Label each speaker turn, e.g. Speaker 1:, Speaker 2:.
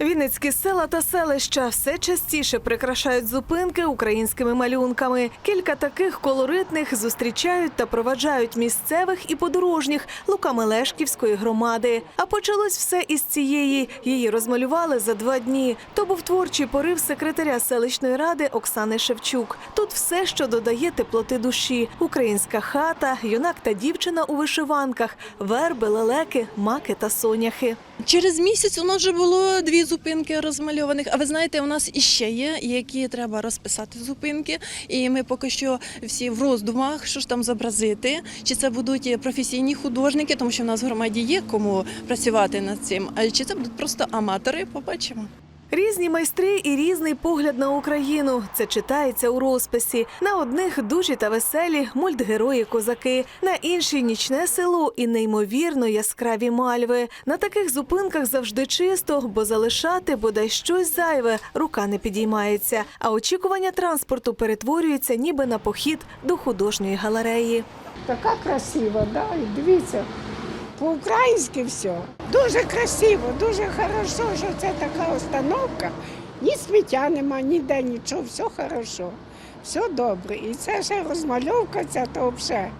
Speaker 1: Вінницькі села та селища все частіше прикрашають зупинки українськими малюнками. Кілька таких колоритних зустрічають та проваджають місцевих і подорожніх луками Лешківської громади. А почалось все із цієї. Її розмалювали за два дні. То був творчий порив секретаря селищної ради Оксани Шевчук. Тут все, що додає теплоти душі: українська хата, юнак та дівчина у вишиванках, верби, лелеки, маки та соняхи.
Speaker 2: Через місяць у нас вже було дві зупинки розмальованих. А ви знаєте, у нас іще є, які треба розписати зупинки. І ми поки що всі в роздумах, що ж там зобразити. Чи це будуть професійні художники, тому що в нас в громаді є кому працювати над цим. А чи це будуть просто аматори? Побачимо.
Speaker 1: Різні майстри і різний погляд на Україну. Це читається у розписі. На одних дужі та веселі мультгерої козаки, на інші нічне село і неймовірно яскраві мальви. На таких зупинках завжди чисто, бо залишати бодай щось зайве рука не підіймається. А очікування транспорту перетворюється ніби на похід до художньої галереї.
Speaker 3: Така красива, да? і дивіться, по-українськи все. Дуже красиво, дуже хорошо, що це така установка. Ні сміття нема, ніде нічого, все хорошо, все добре. І це ще розмальовка, ця то взагалі.